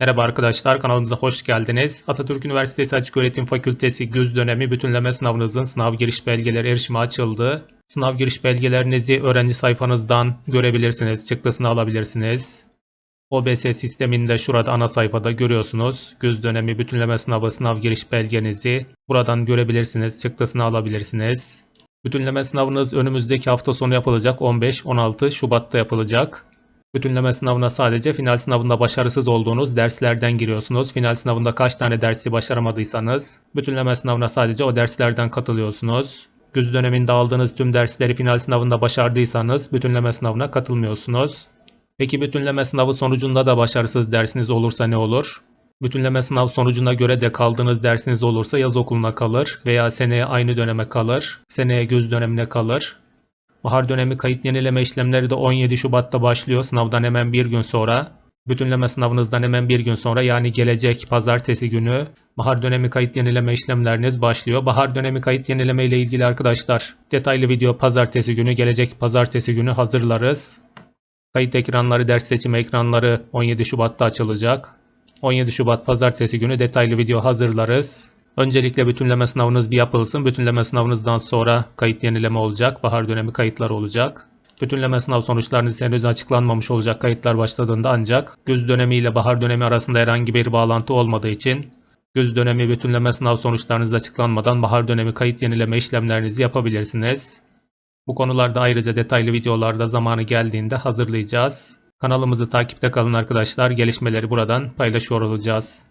Merhaba arkadaşlar kanalımıza hoş geldiniz. Atatürk Üniversitesi Açıköğretim Fakültesi güz dönemi bütünleme sınavınızın sınav giriş belgeleri erişime açıldı. Sınav giriş belgelerinizi öğrenci sayfanızdan görebilirsiniz. Çıktısını alabilirsiniz. OBS sisteminde şurada ana sayfada görüyorsunuz. Güz dönemi bütünleme sınavı sınav giriş belgenizi buradan görebilirsiniz. Çıktısını alabilirsiniz. Bütünleme sınavınız önümüzdeki hafta sonu yapılacak. 15-16 Şubat'ta yapılacak. Bütünleme sınavına sadece final sınavında başarısız olduğunuz derslerden giriyorsunuz. Final sınavında kaç tane dersi başaramadıysanız bütünleme sınavına sadece o derslerden katılıyorsunuz. Güz döneminde aldığınız tüm dersleri final sınavında başardıysanız bütünleme sınavına katılmıyorsunuz. Peki bütünleme sınavı sonucunda da başarısız dersiniz olursa ne olur? Bütünleme sınav sonucuna göre de kaldığınız dersiniz olursa yaz okuluna kalır veya seneye aynı döneme kalır, seneye güz dönemine kalır. Bahar dönemi kayıt yenileme işlemleri de 17 Şubat'ta başlıyor. Sınavdan hemen bir gün sonra. Bütünleme sınavınızdan hemen bir gün sonra yani gelecek pazartesi günü bahar dönemi kayıt yenileme işlemleriniz başlıyor. Bahar dönemi kayıt yenileme ile ilgili arkadaşlar detaylı video pazartesi günü gelecek pazartesi günü hazırlarız. Kayıt ekranları ders seçimi ekranları 17 Şubat'ta açılacak. 17 Şubat pazartesi günü detaylı video hazırlarız. Öncelikle bütünleme sınavınız bir yapılsın. Bütünleme sınavınızdan sonra kayıt yenileme olacak. Bahar dönemi kayıtları olacak. Bütünleme sınav sonuçlarınız henüz açıklanmamış olacak kayıtlar başladığında ancak güz dönemi ile bahar dönemi arasında herhangi bir bağlantı olmadığı için güz dönemi bütünleme sınav sonuçlarınız açıklanmadan bahar dönemi kayıt yenileme işlemlerinizi yapabilirsiniz. Bu konularda ayrıca detaylı videolarda zamanı geldiğinde hazırlayacağız. Kanalımızı takipte kalın arkadaşlar. Gelişmeleri buradan paylaşıyor olacağız.